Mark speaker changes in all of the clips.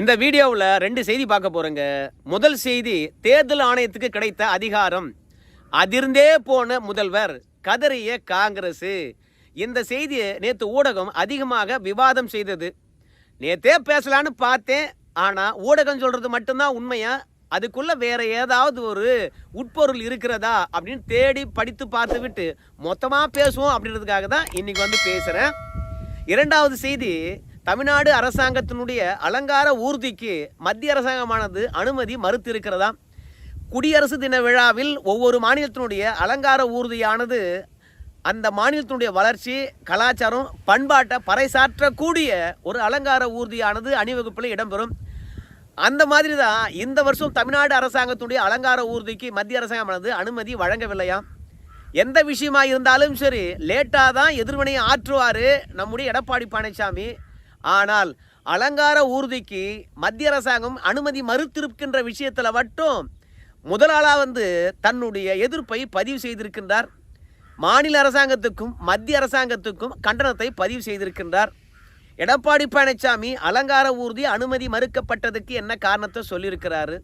Speaker 1: இந்த வீடியோவில் ரெண்டு செய்தி பார்க்க போறேங்க. முதல் செய்தி தேர்தல் ஆணையத்துக்கு கிடைத்த அதிகாரம். அதிர்ந்தே போன முதல்வர் கதறிய காங்கிரஸ் இந்த செய்தியை நேற்று ஊடகம் அதிகமாக விவாதம் செய்தது. நேத்தே பேசலான்னு பார்த்தேன். ஆனால் ஊடகம் சொல்றது மட்டும்தான் உண்மையா? அதுக்குள்ள வேற ஏதாவது ஒரு உட்பொருள் இருக்கிறதா? அப்படின்னு தேடி படித்து பார்த்து விட்டு மொத்தமாக பேசுவோம் அப்படின்றதுக்காக தான் இன்னைக்கு வந்து பேசுகிறேன் இரண்டாவது செய்தி தமிழ்நாடு அரசாங்கத்தினுடைய அலங்கார ஊர்திக்கு மத்திய அரசாங்கமானது அனுமதி மறுத்திருக்கிறதா? குடியரசு தின விழாவில் ஒவ்வொரு மாநிலத்தினுடைய அலங்கார ஊர்தியானது அந்த மாநிலத்தினுடைய வளர்ச்சி கலாச்சாரம் பண்பாட்டை பறைசாற்றக்கூடிய ஒரு அலங்கார ஊர்தியானது அணிவகுப்பில் இடம்பெறும். அந்த மாதிரி தான் இந்த வருஷம் தமிழ்நாடு அரசாங்கத்தினுடைய அலங்கார ஊர்திக்கு மத்திய அரசாங்கமானது அனுமதி வழங்கவில்லையாம் எந்த விஷயமா இருந்தாலும் சரி லேட்டாக தான் எதிர்வினையை ஆற்றுவார் நம்முடைய எடப்பாடி பழனிசாமி. ஆனால் அலங்கார ஊர்திக்கு மத்திய அரசாங்கம் அனுமதி மறுத்திருக்கின்ற விஷயத்தில் மட்டும் முதலாளாக வந்து தன்னுடைய எதிர்ப்பை பதிவு செய்திருக்கின்றார். மாநில அரசாங்கத்துக்கும் மத்திய அரசாங்கத்துக்கும் கண்டனத்தை பதிவு செய்திருக்கின்றார். எடப்பாடி பழனிசாமி அலங்கார ஊர்தி அனுமதி மறுக்கப்பட்டதுக்கு என்ன காரணத்தை சொல்லியிருக்கிறாரு?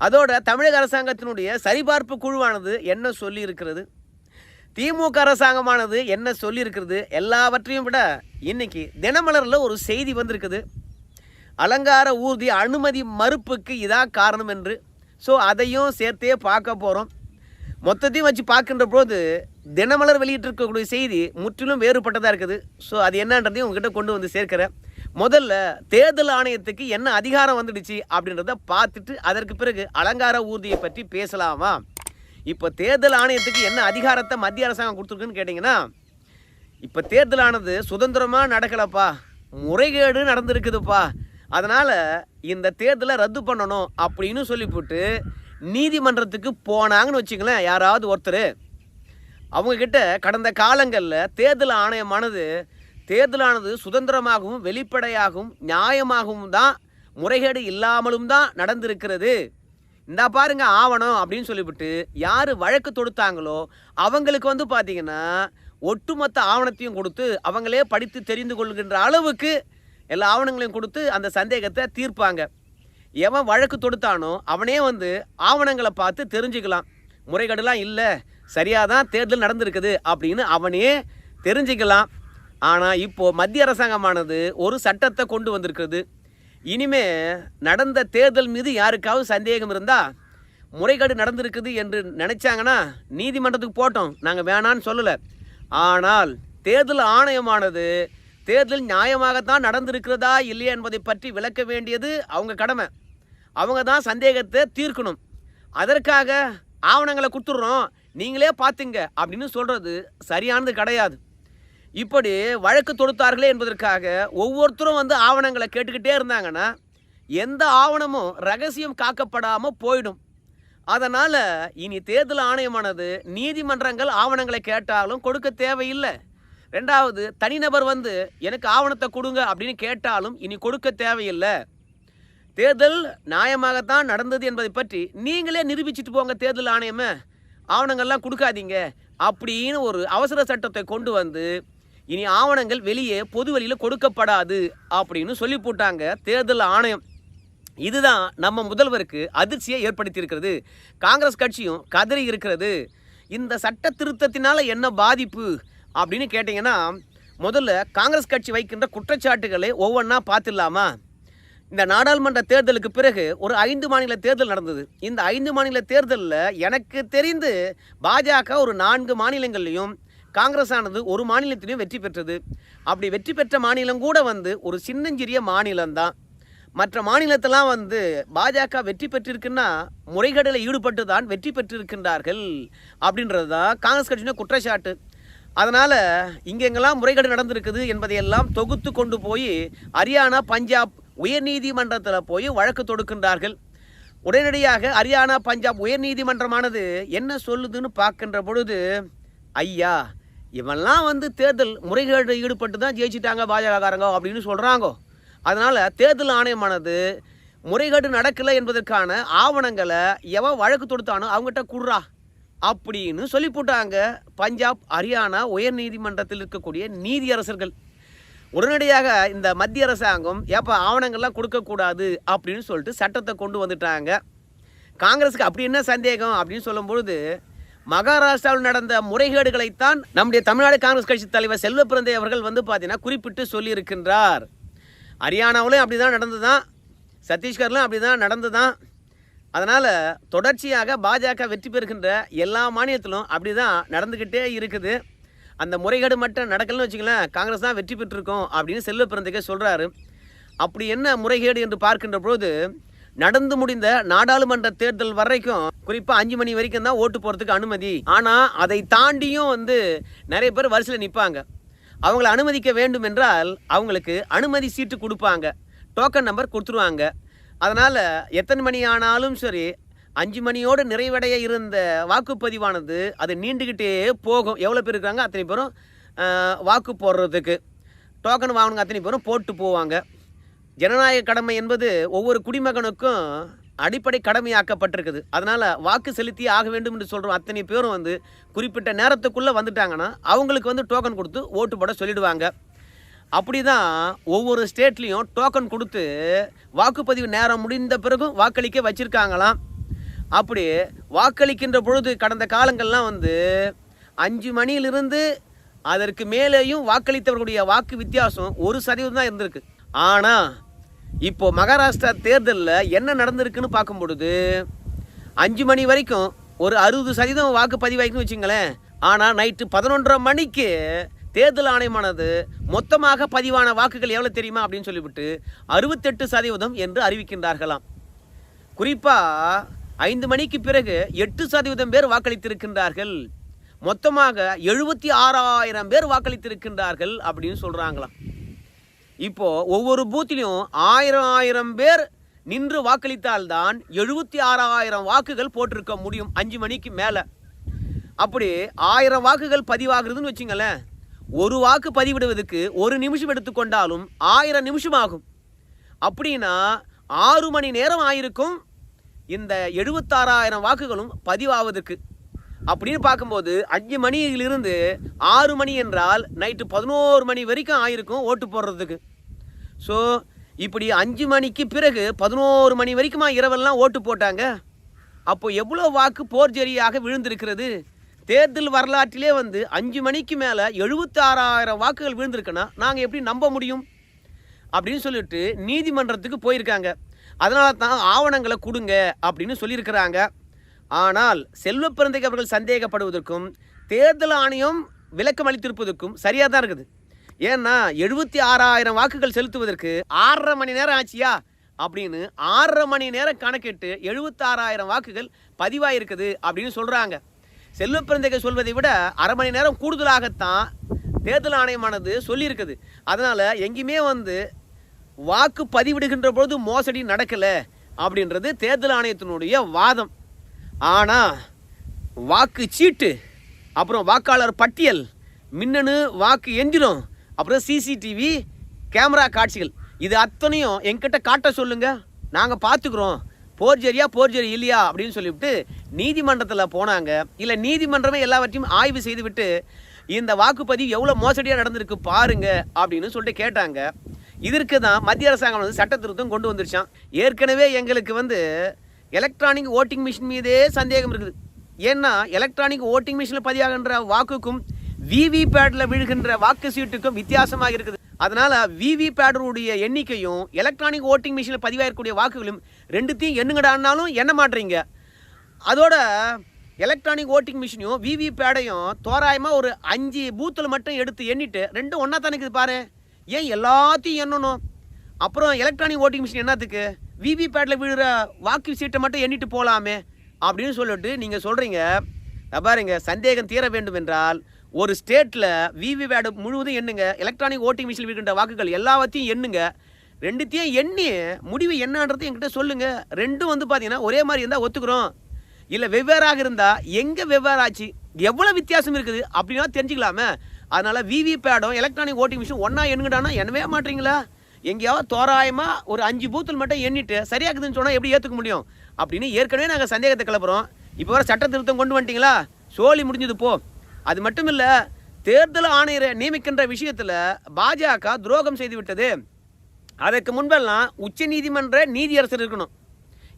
Speaker 1: அதோட தமிழக அரசாங்கத்தினுடைய சரிபார்ப்பு குழுவானது என்ன சொல்லியிருக்கிறது? திமுக அரசாங்கமானது என்ன சொல்லியிருக்கிறது எல்லாவற்றையும் விட இன்னைக்கு தினமலரில் ஒரு செய்தி வந்திருக்குது. அலங்கார ஊர்தி அனுமதி மறுப்புக்கு இதாக காரணம் என்று. ஸோ அதையும் சேர்த்தே பார்க்க போகிறோம் மொத்தத்தையும் வச்சு பார்க்கின்ற போது தினமலர் வெளியிட்டிருக்கக்கூடிய செய்தி முற்றிலும் வேறுபட்டதாக இருக்குது. ஸோ அது என்னன்றதையும் உங்ககிட்ட கொண்டு வந்து சேர்க்கிறேன். முதல்ல தேர்தல் ஆணையத்துக்கு என்ன அதிகாரம் வந்துடுச்சு அப்படின்றத பார்த்துட்டு அதற்கு பிறகு அலங்கார ஊர்தியை பற்றி பேசலாமா? இப்போ தேர்தல் ஆணையத்துக்கு என்ன அதிகாரத்தை மத்திய அரசாங்கம் கொடுத்துருக்குன்னு கேட்டிங்கன்னா இப்போ தேர்தலானது சுதந்திரமாக நடக்கலப்பா. முறைகேடு நடந்திருக்குதுப்பா. அதனால் இந்த தேர்தலை ரத்து பண்ணணும் அப்படின்னு சொல்லிவிட்டு நீதிமன்றத்துக்கு போனாங்கன்னு வச்சுங்களேன் யாராவது ஒருத்தர். அவங்கக்கிட்ட கடந்த காலங்களில் தேர்தல் ஆணையமானது தேர்தலானது சுதந்திரமாகவும் வெளிப்படையாகவும் நியாயமாகவும் தான் முறைகேடு இல்லாமலும் தான் நடந்திருக்கிறது. இந்த பாருங்க ஆவணம் அப்படின்னு சொல்லிவிட்டு யார் வழக்கு தொடுத்தாங்களோ அவங்களுக்கு வந்து பார்த்தீங்கன்னா ஒட்டுமொத்த ஆவணத்தையும் கொடுத்து அவங்களே படித்து தெரிந்து கொள்கின்ற அளவுக்கு எல்லா ஆவணங்களையும் கொடுத்து அந்த சந்தேகத்தை தீர்ப்பாங்க. எவன் வழக்கு தொடுத்தானோ அவனே வந்து ஆவணங்களை பார்த்து தெரிஞ்சுக்கலாம். முறைகேடுலாம் இல்லை சரியாக தான் தேர்தல் நடந்திருக்குது அப்படின்னு அவனே தெரிஞ்சுக்கலாம். ஆனால் இப்போது மத்திய அரசாங்கமானது ஒரு சட்டத்தை கொண்டு வந்திருக்கிறது. இனிமே நடந்த தேர்தல் மீது யாருக்காவது சந்தேகம் இருந்தால் முறைகேடு நடந்திருக்குது என்று நினச்சாங்கன்னா நீதிமன்றத்துக்கு போட்டோம். நாங்கள் வேணான்னு சொல்லலை. ஆனால் தேர்தல் ஆணையமானது தேர்தல் நியாயமாகத்தான் நடந்திருக்கிறதா இல்லையா என்பதை பற்றி விளக்க வேண்டியது அவங்க கடமை. அவங்க தான் சந்தேகத்தை தீர்க்கணும். அதற்காக ஆவணங்களை கொடுத்துட்றோம். நீங்களே பார்த்துங்க அப்படின்னு சொல்கிறது சரியானது கிடையாது. இப்படி வழக்கு தொடுத்தார்களே என்பதற்காக ஒவ்வொருத்தரும் வந்து ஆவணங்களை கேட்டுக்கிட்டே இருந்தாங்கன்னா எந்த ஆவணமும் ரகசியம் காக்கப்படாமல் போயிடும். அதனால் இனி தேர்தல் ஆணையமானது நீதிமன்றங்கள் ஆவணங்களை கேட்டாலும் கொடுக்க தேவையில்லை. ரெண்டாவது தனிநபர் வந்து எனக்கு ஆவணத்தை கொடுங்க அப்படின்னு கேட்டாலும் இனி கொடுக்க தேவையில்லை. தேர்தல் நியாயமாகத்தான் நடந்தது என்பதை பற்றி நீங்களே நிரூபிச்சிட்டு போங்க தேர்தல் ஆணையமே. ஆவணங்கள்லாம் கொடுக்காதீங்க. அப்படின்னு ஒரு அவசர சட்டத்தை கொண்டு வந்து இனி ஆவணங்கள் வெளியே பொது வெளியில் கொடுக்கப்படாது அப்படின்னு சொல்லி போட்டாங்க தேர்தல் ஆணையம். இதுதான் நம்ம முதல்வருக்கு அதிர்ச்சியை ஏற்படுத்தியிருக்கிறது. காங்கிரஸ் கட்சியும் கதறி இருக்கிறது. இந்த சட்ட திருத்தத்தினால் என்ன பாதிப்பு அப்படின்னு கேட்டிங்கன்னா முதல்ல காங்கிரஸ் கட்சி வைக்கின்ற குற்றச்சாட்டுகளை ஒவ்வொன்றா பார்த்துடலாமா? இந்த நாடாளுமன்ற தேர்தலுக்கு பிறகு ஒரு ஐந்து மாநில தேர்தல் நடந்தது. இந்த ஐந்து மாநில தேர்தலில் எனக்கு தெரிந்து பாஜக ஒரு நான்கு மாநிலங்கள்லையும் காங்கிரஸ் ஆனது ஒரு மாநிலத்திலையும் வெற்றி பெற்றது. அப்படி வெற்றி பெற்ற மாநிலம் கூட வந்து ஒரு சின்னஞ்சிறிய மாநிலம்தான். மற்ற மாநிலத்தெல்லாம் வந்து பாஜக வெற்றி பெற்றிருக்குன்னா முறைகேடில் ஈடுபட்டு தான் வெற்றி பெற்றிருக்கின்றார்கள் அப்படின்றது தான் காங்கிரஸ் கட்சியின குற்றச்சாட்டு. அதனால் இங்கெங்கெல்லாம் முறைகேடு நடந்திருக்குது என்பதையெல்லாம் தொகுத்து கொண்டு போய் ஹரியானா பஞ்சாப் உயர்நீதிமன்றத்தில் போய் வழக்கு தொடுக்கின்றார்கள். உடனடியாக ஹரியானா பஞ்சாப் உயர்நீதிமன்றமானது என்ன சொல்லுதுன்னு பார்க்கின்ற பொழுது ஐயா இவன்லாம் வந்து தேர்தல் முறைகேடு ஈடுபட்டு தான் ஜெயிச்சிட்டாங்க பாஜகக்காரங்க அப்படின்னு சொல்கிறாங்கோ அதனால் தேர்தல் ஆணையமானது முறைகேடு நடக்கலை என்பதற்கான ஆவணங்களை எவன் வழக்கு தொடுத்தானோ அவங்ககிட்ட குடுறா அப்படின்னு சொல்லி போட்டாங்க பஞ்சாப் ஹரியானா உயர் நீதிமன்றத்தில் இருக்கக்கூடிய நீதியரசர்கள் உடனடியாக இந்த மத்திய அரசாங்கம் ஏப்பா ஆவணங்கள்லாம் கொடுக்கக்கூடாது அப்படின்னு சொல்லிட்டு சட்டத்தை கொண்டு வந்துட்டாங்க. காங்கிரஸுக்கு அப்படி என்ன சந்தேகம் அப்படின்னு சொல்லும்பொழுது மகாராஷ்டிராவில் நடந்த முறைகேடுகளைத்தான் நம்முடைய தமிழ்நாடு காங்கிரஸ் கட்சி தலைவர் செல்வ பிறந்தை அவர்கள் வந்து பார்த்தீங்கன்னா குறிப்பிட்டு சொல்லியிருக்கின்றார். ஹரியானாவிலும் அப்படி தான் நடந்துதான் சத்தீஸ்கர்லையும் அப்படி தான் நடந்துதான் அதனால் தொடர்ச்சியாக பாஜக வெற்றி பெறுகின்ற எல்லா மாநிலத்திலும் அப்படி தான் நடந்துக்கிட்டே இருக்குது. அந்த முறைகேடு மட்டும் நடக்கலன்னு வச்சுங்களேன் காங்கிரஸ் தான் வெற்றி பெற்றிருக்கோம் அப்படின்னு செல்வ பிறந்தைக்கே சொல்கிறாரு அப்படி என்ன முறைகேடு என்று பார்க்கின்ற பொழுது நடந்து முடிந்த நாடாளுமன்ற தேர்தல் வரைக்கும் குறிப்பாக அஞ்சு மணி வரைக்கும் தான் ஓட்டு போகிறதுக்கு அனுமதி. ஆனால் அதை தாண்டியும் வந்து நிறைய பேர் வரிசையில் நிற்பாங்க அவங்கள அனுமதிக்க வேண்டும் என்றால் அவங்களுக்கு அனுமதி சீட்டு கொடுப்பாங்க. டோக்கன் நம்பர் கொடுத்துருவாங்க. அதனால் எத்தனை மணி ஆனாலும் சரி அஞ்சு மணியோடு நிறைவடைய இருந்த வாக்குப்பதிவானது அது நீண்டுக்கிட்டே போகும். எவ்வளோ பேர் இருக்காங்க? அத்தனை பேரும் வாக்கு போடுறதுக்கு. டோக்கன் வாங்கினவங்க அத்தனை பேரும் போட்டு போவாங்க. ஜனநாயக கடமை என்பது ஒவ்வொரு குடிமகனுக்கும் அடிப்படை கடமையாக்கப்பட்டிருக்குது. அதனால் வாக்கு செலுத்தி ஆக வேண்டும் என்று சொல்கிறோம் அத்தனை பேரும் வந்து குறிப்பிட்ட நேரத்துக்குள்ளே வந்துட்டாங்கன்னா அவங்களுக்கு வந்து டோக்கன் கொடுத்து ஓட்டு போட சொல்லிடுவாங்க. அப்படி தான் ஒவ்வொரு ஸ்டேட்லேயும் டோக்கன் கொடுத்து வாக்குப்பதிவு நேரம் முடிந்த பிறகும் வாக்களிக்க வச்சுருக்காங்களாம். அப்படி வாக்களிக்கின்ற பொழுது கடந்த காலங்கள்லாம் வந்து அஞ்சு மணியிலிருந்து அதற்கு மேலேயும் வாக்களித்தவர்களுடைய வாக்கு வித்தியாசம் ஒரு சதவீதம் தான் இருந்திருக்கு. ஆனால் இப்போ மகாராஷ்டிரா தேர்தலில் என்ன நடந்திருக்குன்னு பார்க்கும் பொழுது அஞ்சு மணி வரைக்கும் ஒரு அறுபது சதவீதம் வாக்கு பதிவாய்க்குன்னு வச்சுங்களேன். ஆனால் நைட்டு பதினொன்றரை மணிக்கு தேர்தல் ஆணையமானது மொத்தமாக பதிவான வாக்குகள் எவ்வளோ தெரியுமா அப்படின்னு சொல்லிவிட்டு அறுபத்தெட்டு சதவீதம் என்று அறிவிக்கின்றார்களாம். குறிப்பாக ஐந்து மணிக்கு பிறகு எட்டு சதவீதம் பேர் வாக்களித்திருக்கின்றார்கள். மொத்தமாக எழுபத்தி ஆறாயிரம் பேர் வாக்களித்திருக்கின்றார்கள் அப்படின்னு சொல்கிறாங்களாம் இப்போ ஒவ்வொரு பூத்திலையும் ஆயிரம் ஆயிரம் பேர் நின்று வாக்களித்தால்தான் எழுபத்தி ஆறாயிரம் வாக்குகள் போட்டிருக்க முடியும் அஞ்சு மணிக்கு மேலே. அப்படி ஆயிரம் வாக்குகள் பதிவாகிறதுன்னு வச்சுங்களேன். ஒரு வாக்கு பதிவிடுவதற்கு ஒரு நிமிஷம் எடுத்துக்கொண்டாலும் ஆயிரம் நிமிஷம் ஆகும் அப்படின்னா ஆறு மணி நேரம் ஆயிருக்கும் இந்த எழுபத்தாறாயிரம் வாக்குகளும் பதிவாவதற்கு. அப்படின்னு பார்க்கும்போது அஞ்சு மணியிலிருந்து ஆறு மணி என்றால் நைட்டு பதினோரு மணி வரைக்கும் ஆயிருக்கும் ஓட்டு போடுறதுக்கு. ஸோ இப்படி அஞ்சு மணிக்கு பிறகு பதினோரு மணி வரைக்குமா இரவெல்லாம் ஓட்டு போட்டாங்க? அப்போ எவ்வளோ வாக்கு போர்ஜெரியாக விழுந்திருக்கிறது? தேர்தல் வரலாற்றிலே வந்து அஞ்சு மணிக்கு மேலே எழுபத்தாறாயிரம் வாக்குகள் விழுந்திருக்குன்னா நாங்கள் எப்படி நம்ப முடியும்? அப்படின்னு சொல்லிட்டு நீதிமன்றத்துக்கு போயிருக்காங்க. அதனால தான் ஆவணங்களை கொடுங்க அப்படின்னு சொல்லியிருக்கிறாங்க. ஆனால் செல்வ பிறந்தைக்கு அவர்கள் சந்தேகப்படுவதற்கும் தேர்தல் ஆணையம் விளக்கம் அளித்திருப்பதற்கும் சரியாக தான் இருக்குது. ஏன்னா எழுபத்தி ஆறாயிரம் வாக்குகள் செலுத்துவதற்கு ஆறரை மணி நேரம் ஆச்சியா? அப்படின்னு ஆறரை மணி நேரம் கணக்கிட்டு எழுபத்தாறாயிரம் வாக்குகள் பதிவாயிருக்குது அப்படின்னு சொல்கிறாங்க செல்வ பிறந்தைகள் சொல்வதை விட அரை மணி நேரம் கூடுதலாகத்தான் தேர்தல் ஆணையமானது சொல்லியிருக்குது. அதனால் எங்கேயுமே வந்து வாக்கு பதிவிடுகின்ற பொழுது மோசடி நடக்கலை அப்படின்றது தேர்தல் ஆணையத்தினுடைய வாதம். ஆனால் வாக்கு சீட்டு அப்புறம் வாக்காளர் பட்டியல் மின்னணு வாக்கு எந்திரம் அப்புறம் சிசிடிவி கேமரா காட்சிகள். இது அத்தனையும் என்கிட்ட காட்ட சொல்லுங்கள் நாங்கள் பார்த்துக்குறோம் போர்ஜரியா போர்ஜரி இல்லையா அப்படின்னு சொல்லிவிட்டு நீதிமன்றத்தில் போனாங்க. இல்லை நீதிமன்றமே எல்லாவற்றையும் ஆய்வு செய்துவிட்டு இந்த வாக்குப்பதிவு எவ்வளோ மோசடியாக நடந்திருக்கு பாருங்க அப்படின்னு சொல்லிட்டு கேட்டாங்க. இதற்கு தான் மத்திய அரசாங்கம் வந்து சட்ட திருத்தம் கொண்டு வந்துருச்சான் ஏற்கனவே எங்களுக்கு வந்து எலக்ட்ரானிக் ஓட்டிங் மிஷின் மீதே சந்தேகம் இருக்குது. ஏன்னா எலக்ட்ரானிக் ஓட்டிங் மிஷினில் பதியாகின்ற வாக்குக்கும் விவி பேடில் விழுகின்ற வாக்கு சீட்டுக்கும் வித்தியாசமாக இருக்குது. அதனால் விவி பேடருடைய எண்ணிக்கையும் எலக்ட்ரானிக் ஓட்டிங் மிஷினில் பதிவாகக்கூடிய வாக்குகளும் ரெண்டுத்தையும் எண்ணுங்கடான்னாலும் எண்ண மாட்டுறீங்க அதோட எலக்ட்ரானிக் ஓட்டிங் மிஷினையும் விவி பேடையும் தோராயமாக ஒரு அஞ்சு பூத்தில் மட்டும் எடுத்து எண்ணிட்டு ரெண்டும் ஒன்றா தானே இருக்குது பாரு. ஏன் எல்லாத்தையும் எண்ணணும்? அப்புறம் எலக்ட்ரானிக் ஓட்டிங் மிஷின் என்னத்துக்கு? விவி பேடில் விழுற வாக்கு சீட்டை மட்டும் எண்ணிட்டு போகலாமே அப்படின்னு சொல்லிட்டு நீங்கள் சொல்கிறீங்க பாருங்க சந்தேகம் தீர வேண்டும் என்றால் ஒரு ஸ்டேட்டில் விவிபேடு முழுவதும் எண்ணுங்க. எலக்ட்ரானிக் ஓட்டிங் மிஷினில் இருக்கின்ற வாக்குகள் எல்லாத்தையும் எண்ணுங்க. ரெண்டுத்தையும் எண்ணி முடிவு என்னன்றது என்கிட்ட சொல்லுங்க. ரெண்டும் வந்து பார்த்தீங்கன்னா ஒரே மாதிரி இருந்தால் ஒத்துக்கிறோம். இல்லை வெவ்வேறாக இருந்தால் எங்கே வெவ்வேறாச்சு எவ்வளோ வித்தியாசம் இருக்குது அப்படின்னா தெரிஞ்சுக்கலாமே. அதனால் விவிபேடும் எலக்ட்ரானிக் ஓட்டிங் மிஷின் ஒன்றா எண்ணுங்கடானா எண்ணவே மாட்டீங்களா? எங்கேயாவது தோராயமாக ஒரு அஞ்சு பூத்தில் மட்டும் எண்ணிட்டு சரியாக்குதுன்னு சொன்னால் எப்படி ஏற்றுக்க முடியும்? அப்படின்னு ஏற்கனவே நாங்கள் சந்தேகத்தை கிளப்புறோம். இப்போ வர சட்ட திருத்தம் கொண்டு வந்துட்டிங்களா? சோலி முடிஞ்சது போ. அது மட்டும் இல்லை தேர்தல் ஆணையரை நியமிக்கின்ற விஷயத்தில் பாஜக துரோகம் செய்து விட்டது. அதற்கு முன்பெல்லாம் உச்ச நீதிமன்ற நீதியரசர் இருக்கணும்.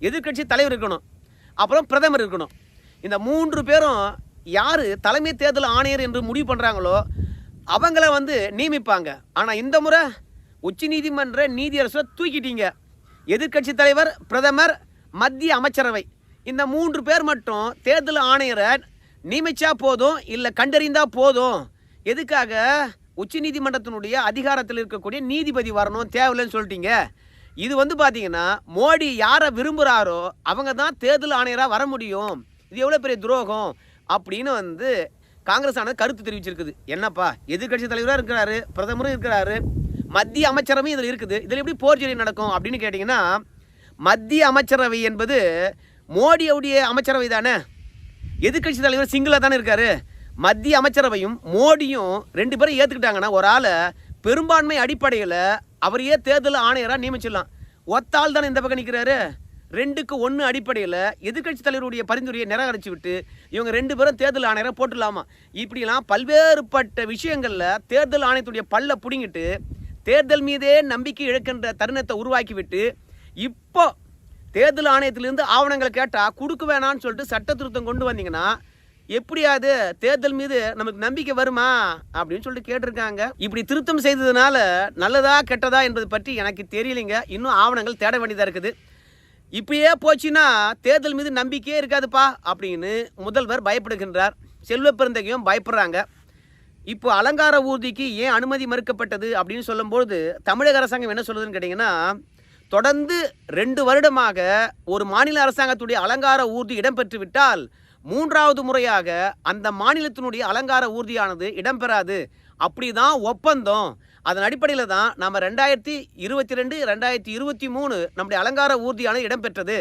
Speaker 1: எதிர்க்கட்சி தலைவர் இருக்கணும். அப்புறம் பிரதமர் இருக்கணும். இந்த மூன்று பேரும் யார் தலைமை தேர்தல் ஆணையர் என்று முடிவு பண்ணுறாங்களோ அவங்கள வந்து நியமிப்பாங்க. ஆனால் இந்த முறை உச்ச நீதிமன்ற நீதியரசரை தூக்கிட்டீங்க. எதிர்க்கட்சி தலைவர் பிரதமர் மத்திய அமைச்சரவை. இந்த மூன்று பேர் மட்டும் தேர்தல் ஆணையரை நியமிச்சா போதும் இல்லை கண்டறிந்தா போதும். எதுக்காக? உச்சநீதிமன்றத்தினுடைய அதிகாரத்தில் இருக்கக்கூடிய நீதிபதி வரணும் தேவையில்லைன்னு சொல்லிட்டீங்க. இது வந்து பார்த்தீங்கன்னா மோடி யாரை விரும்புகிறாரோ அவங்க தான் தேர்தல் ஆணையராக வர முடியும். இது எவ்வளோ பெரிய துரோகம்? அப்படின்னு வந்து காங்கிரஸ் ஆனது கருத்து தெரிவிச்சிருக்குது. என்னப்பா? எதிர்க்கட்சி தலைவராக இருக்கிறாரு பிரதமரும் இருக்கிறாரு. மத்திய அமைச்சரவை இதில் இருக்குது. இதில் எப்படி போர்ஜரி நடக்கும் அப்படின்னு கேட்டிங்கன்னா மத்திய அமைச்சரவை என்பது மோடியுடைய அமைச்சரவை தானே? எதிர்கட்சி தலைவர் சிங்கிளாக தானே இருக்காரு? மத்திய அமைச்சரவையும் மோடியும் ரெண்டு பேரும் ஏற்றுக்கிட்டாங்கன்னா ஒரு ஆளை பெரும்பான்மை அடிப்படையில் அவரையே தேர்தல் ஆணையராக நியமிச்சிடலாம். ஒத்தாள் தானே இந்த பக்கம் நிற்கிறாரு ரெண்டுக்கு ஒன்று அடிப்படையில் எதிர்கட்சி தலைவருடைய பரிந்துரையை நிராகரித்து விட்டு இவங்க ரெண்டு பேரும் தேர்தல் ஆணையரை போட்டுடலாமா? இப்படிலாம் பல்வேறுபட்ட விஷயங்களில் தேர்தல் ஆணையத்துடைய பல்ல பிடுங்கிட்டு தேர்தல் மீதே நம்பிக்கை இழக்கின்ற தருணத்தை உருவாக்கிவிட்டு இப்போ தேர்தல் ஆணையத்திலிருந்து ஆவணங்களை கேட்டால் கொடுக்க வேணாம்னு சொல்லிட்டு சட்ட திருத்தம் கொண்டு வந்தீங்கன்னா எப்படியாவது தேர்தல் மீது நமக்கு நம்பிக்கை வருமா அப்படின்னு சொல்லிட்டு கேட்டிருக்காங்க. இப்படி திருத்தம் செய்ததுனால நல்லதா கெட்டதா என்பது பற்றி எனக்கு தெரியலைங்க. இன்னும் ஆவணங்கள் தேட வேண்டியதாக இருக்குது. இப்படியே போச்சுன்னா தேர்தல் மீது நம்பிக்கையே இருக்காதுப்பா அப்படின்னு முதல்வர் பயப்படுகின்றார். செல்வ பெருந்தகையும் பயப்படுறாங்க. இப்போ அலங்கார ஊர்திக்கு ஏன் அனுமதி மறுக்கப்பட்டது அப்படின்னு சொல்லும்போது தமிழக அரசாங்கம் என்ன சொல்லுதுன்னு கேட்டிங்கன்னா தொடர்ந்து ரெண்டு வருடமாக ஒரு மாநில அரசாங்கத்துடைய அலங்கார ஊர்தி இடம்பெற்று விட்டால் மூன்றாவது முறையாக அந்த மாநிலத்தினுடைய அலங்கார ஊர்தியானது இடம்பெறாது. அப்படி தான் ஒப்பந்தம். அதன் அடிப்படையில் தான் நம்ம ரெண்டாயிரத்தி இருபத்தி ரெண்டு ரெண்டாயிரத்தி இருபத்தி மூணு நம்முடைய அலங்கார ஊர்தியானது இடம்பெற்றது.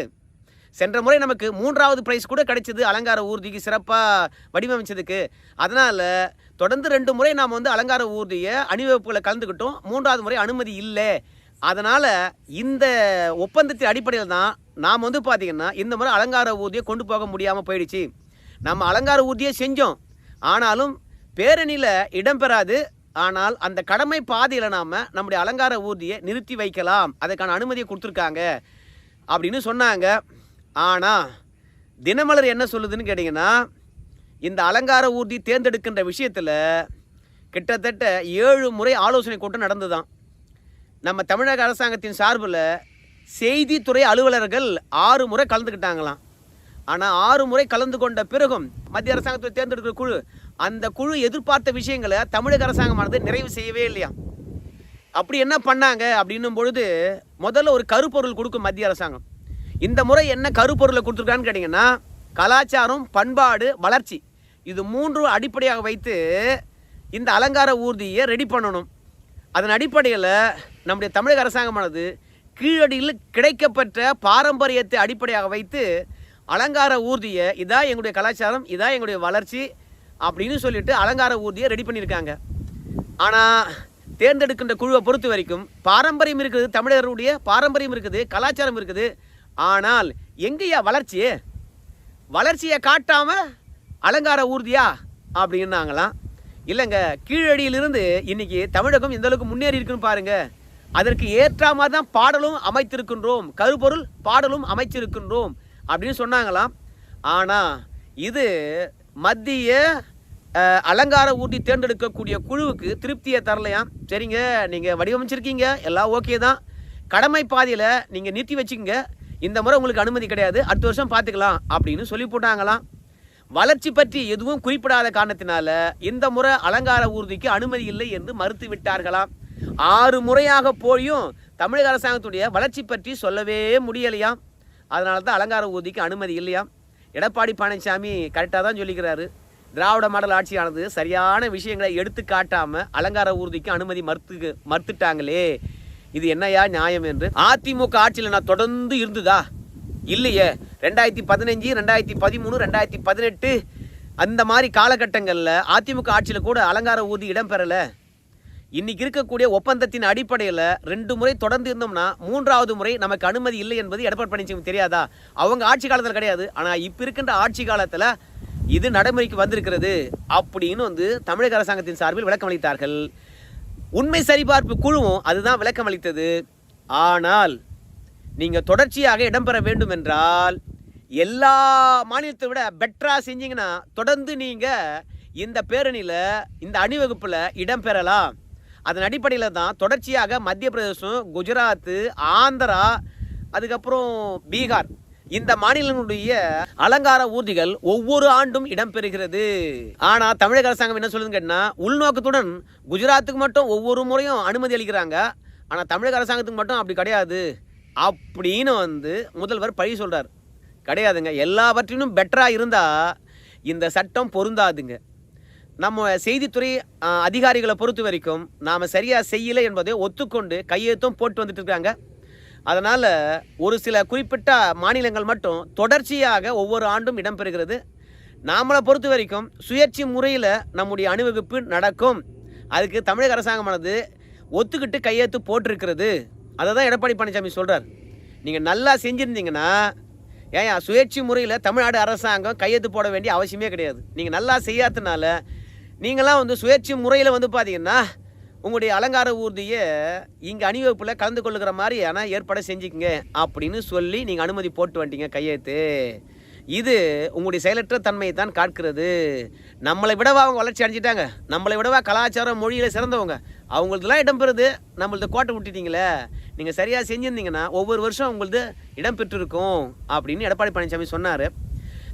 Speaker 1: சென்ற முறை நமக்கு மூன்றாவது ப்ரைஸ் கூட கிடைச்சது அலங்கார ஊர்திக்கு சிறப்பாக வடிவமைச்சதுக்கு. அதனால் தொடர்ந்து ரெண்டு முறை நாம் வந்து அலங்கார ஊர்தியை அணிவகுப்புகளை கலந்துக்கிட்டோம். மூன்றாவது முறை அனுமதி இல்லை. அதனால் இந்த ஒப்பந்தத்தின் அடிப்படையில் தான் நாம் வந்து பார்த்திங்கன்னா இந்த முறை அலங்கார ஊர்தியை கொண்டு போக முடியாமல் போயிடுச்சு. நம்ம அலங்கார ஊர்தியை செஞ்சோம். ஆனாலும் பேரணியில் இடம்பெறாது ஆனால் அந்த கடமை பாதையில் நாம் நம்முடைய அலங்கார ஊர்தியை நிறுத்தி வைக்கலாம். அதுக்கான அனுமதியை கொடுத்துருக்காங்க அப்படின்னு சொன்னாங்க. ஆனால் தினமலர் என்ன சொல்லுதுன்னு கேட்டிங்கன்னா இந்த அலங்கார ஊர்தி தேர்ந்தெடுக்கின்ற விஷயத்தில் கிட்டத்தட்ட ஏழு முறை ஆலோசனை கூட்டம் நடந்துதான் நம்ம தமிழக அரசாங்கத்தின் சார்பில் செய்தித்துறை அலுவலர்கள் ஆறு முறை கலந்துக்கிட்டாங்களாம். ஆனால் ஆறு முறை கலந்து கொண்ட பிறகும் மத்திய அரசாங்கத்தை தேர்ந்தெடுக்கிற குழு அந்த குழு எதிர்பார்த்த விஷயங்களை தமிழக அரசாங்கமானது நிறைவு செய்யவே இல்லையா அப்படி என்ன பண்ணாங்க அப்படின்னும் பொழுது முதல்ல ஒரு கருப்பொருள் கொடுக்கும் மத்திய அரசாங்கம். இந்த முறை என்ன கருப்பொருளை கொடுத்துருக்கான்னு கேட்டிங்கன்னா கலாச்சாரம் பண்பாடு வளர்ச்சி. இது மூன்றும் அடிப்படையாக வைத்து இந்த அலங்கார ஊர்தியை ரெடி பண்ணணும். அதன் அடிப்படையில் நம்முடைய தமிழக அரசாங்கமானது கீழடியில் கிடைக்கப்பட்ட பாரம்பரியத்தை அடிப்படையாக வைத்து அலங்கார ஊர்தியை இதான் எங்களுடைய கலாச்சாரம் இதான் எங்களுடைய வளர்ச்சி அப்படின்னு சொல்லிட்டு அலங்கார ஊர்தியை ரெடி பண்ணியிருக்காங்க. ஆனால் தேர்ந்தெடுக்கின்ற குழுவை பொறுத்த வரைக்கும் பாரம்பரியம் இருக்குது தமிழர்களுடைய பாரம்பரியம் இருக்குது கலாச்சாரம் இருக்குது. ஆனால் எங்கேயா வளர்ச்சி? வளர்ச்சியை காட்டாமல் அலங்கார ஊர்தியா அப்படின்னாங்களாம். இல்லைங்க கீழடியிலிருந்து இன்னைக்கு தமிழகம் எந்த அளவுக்கு முன்னேறி இருக்குன்னு பாருங்கள் அதற்கு ஏற்ற மாதிரி தான் பாடலும் அமைத்திருக்கின்றோம். கருப்பொருள் பாடலும் அமைச்சிருக்கின்றோம் அப்படின்னு சொன்னாங்களாம். ஆனால் இது மத்திய அலங்கார ஊர்தி தேர்ந்தெடுக்கக்கூடிய குழுவுக்கு திருப்தியை தரலையாம். சரிங்க நீங்கள் வடிவமைச்சிருக்கீங்க எல்லாம் ஓகே தான். கடமை பாதையில் நீங்கள் நிறுத்தி வச்சுக்கோங்க. இந்த முறை உங்களுக்கு அனுமதி கிடையாது அடுத்த வருஷம் பார்த்துக்கலாம் அப்படின்னு சொல்லி போட்டாங்களாம். வளர்ச்சி பற்றி எதுவும் குறிப்பிடாத காரணத்தினால இந்த முறை அலங்கார ஊர்திக்கு அனுமதி இல்லை என்று மறுத்து விட்டார்களாம். ஆறு முறையாக போயும் தமிழக அரசாங்கத்துடைய வளர்ச்சி பற்றி சொல்லவே முடியலையாம். அதனால தான் அலங்கார ஊர்திக்கு அனுமதி இல்லையாம். எடப்பாடி பழனிசாமி கரெக்டாக தான் சொல்லிக்கிறாரு. திராவிட மாடல் ஆட்சியானது சரியான விஷயங்களை எடுத்து காட்டாமல் அலங்கார ஊர்திக்கு அனுமதி மறுத்து மறுத்துட்டாங்களே. இது என்னையா நியாயம் என்று? அதிமுக ஆட்சியில் நான் தொடர்ந்து இருந்துதா? இல்லையே. ரெண்டாயிரத்தி பதினஞ்சு ரெண்டாயிரத்தி பதிமூணு ரெண்டாயிரத்தி பதினெட்டு அந்த மாதிரி காலகட்டங்களில் அதிமுக ஆட்சியில் கூட அலங்கார ஊதி இடம்பெறலை இன்னைக்கு இருக்கக்கூடிய ஒப்பந்தத்தின் அடிப்படையில் ரெண்டு முறை தொடர்ந்து இருந்தோம்னா மூன்றாவது முறை நமக்கு அனுமதி இல்லை என்பது எடப்பாடி பழனிசாமி தெரியாதா? அவங்க ஆட்சி காலத்தில் கிடையாது. ஆனால் இப்போ இருக்கின்ற ஆட்சி காலத்தில் இது நடைமுறைக்கு வந்திருக்கிறது அப்படின்னு வந்து தமிழக அரசாங்கத்தின் சார்பில் விளக்கம் அளித்தார்கள் உண்மை சரிபார்ப்பு குழுவும் அதுதான் விளக்கம் அளித்தது. ஆனால் நீங்கள் தொடர்ச்சியாக இடம்பெற வேண்டும் என்றால் எல்லா மாநிலத்தை விட பெட்டராக செஞ்சீங்கன்னா தொடர்ந்து நீங்கள் இந்த பேரணியில் இந்த அணிவகுப்பில் இடம்பெறலாம் அதன் அடிப்படையில் தான் தொடர்ச்சியாக மத்திய பிரதேசம் குஜராத்து ஆந்திரா அதுக்கப்புறம் பீகார். இந்த மாநிலங்களுடைய அலங்கார ஊர்திகள் ஒவ்வொரு ஆண்டும் இடம்பெறுகிறது. ஆனா தமிழக அரசாங்கம் என்ன சொல்லுதுன்னு கேட்டா உள்நோக்கத்துடன் குஜராத்துக்கு மட்டும் ஒவ்வொரு முறையும் அனுமதி அளிக்கிறாங்க. ஆனா தமிழக அரசாங்கத்துக்கு மட்டும் அப்படி கிடையாது. அப்படின்னு வந்து முதல்வர் பழி சொல்றார். கிடையாதுங்க. எல்லாவற்றிலும் பெட்டராக இருந்தா இந்த சட்டம் பொருந்தாதுங்க. நம்ம செய்தித்துறை அதிகாரிகளை பொறுத்த வரைக்கும் நாம் சரியாக செய்யலை என்பதை ஒத்துக்கொண்டு கையெழுத்தும் போட்டு வந்துட்டு இருக்காங்க. அதனால் ஒரு சில குறிப்பிட்ட மாநிலங்கள் மட்டும் தொடர்ச்சியாக ஒவ்வொரு ஆண்டும் இடம்பெறுகிறது. நாமளை பொறுத்த வரைக்கும் சுயேட்சி முறையில் நம்முடைய அணிவகுப்பு நடக்கும். அதுக்கு தமிழக அரசாங்கமானது ஒத்துக்கிட்டு கையெழுத்து போட்டிருக்கிறது. அதை தான் எடப்பாடி பழனிசாமி சொல்கிறார் நீங்கள் நல்லா செஞ்சுருந்தீங்கன்னா ஏன் சுயேட்சை முறையில் தமிழ்நாடு அரசாங்கம் கையெழுத்து போட வேண்டிய அவசியமே கிடையாது. நீங்கள் நல்லா செய்யாததுனால நீங்களாம் வந்து சுயேட்சி முறையில் வந்து பார்த்தீங்கன்னா உங்களுடைய அலங்கார ஊர்தியை இங்கே அணிவகுப்பில் கலந்து கொள்ளுகிற மாதிரி ஆனால் ஏற்பாடு செஞ்சுக்கங்க அப்படின்னு சொல்லி நீங்கள் அனுமதி போட்டு வந்துட்டீங்க கையெழுத்து. இது உங்களுடைய செயலற்ற தன்மையை தான் காட்கிறது நம்மளை விடவா அவங்க வளர்ச்சி அடைஞ்சிட்டாங்க. நம்மளை விடவா கலாச்சாரம் மொழியில் சிறந்தவங்க. அவங்களுக்குலாம் இடம்பெறுது நம்மளது கோட்டை விட்டுட்டீங்களே. நீங்கள் சரியாக செஞ்சுருந்தீங்கன்னா ஒவ்வொரு வருஷம் உங்களது இடம்பெற்றிருக்கும் அப்படின்னு எடப்பாடி பழனிசாமி சொன்னார்.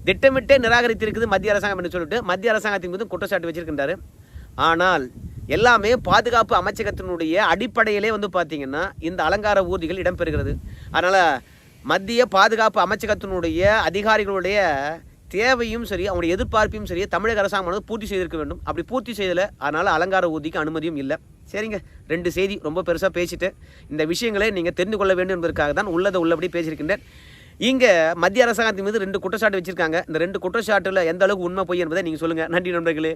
Speaker 1: திட்டமிட்டே நிராகரித்திருக்குது மத்திய அரசாங்கம் என்று சொல்லிட்டு மத்திய அரசாங்கத்தின் மீது குற்றச்சாட்டு வச்சிருக்கின்றாரு. ஆனால் எல்லாமே பாதுகாப்பு அமைச்சகத்தினுடைய அடிப்படையிலே வந்து பார்த்தீங்கன்னா இந்த அலங்கார ஊர்திகள் இடம்பெறுகிறது. அதனால் மத்திய பாதுகாப்பு அமைச்சகத்தினுடைய அதிகாரிகளுடைய தேவையும் சரி அவங்களுடைய எதிர்பார்ப்பையும் சரி தமிழக அரசாங்கமானது பூர்த்தி செய்திருக்க வேண்டும். அப்படி பூர்த்தி செய்யலை அதனால் அலங்கார ஊர்திக்கு அனுமதியும் இல்லை. சரிங்க ரெண்டு செய்தி ரொம்ப பெருசாக பேசிட்டு இந்த விஷயங்களை நீங்கள் தெரிந்து கொள்ள வேண்டும் என்பதற்காக தான் உள்ளதை உள்ளபடி பேசியிருக்கின்றேன். இங்கே மத்திய அரசாங்கத்தின் மீது ரெண்டு குற்றச்சாட்டு வச்சுருக்காங்க. இந்த ரெண்டு குற்றச்சாட்டில் எந்த அளவுக்கு உண்மை பொய் என்பதை நீங்கள் சொல்லுங்கள் நன்றி நண்பர்களே.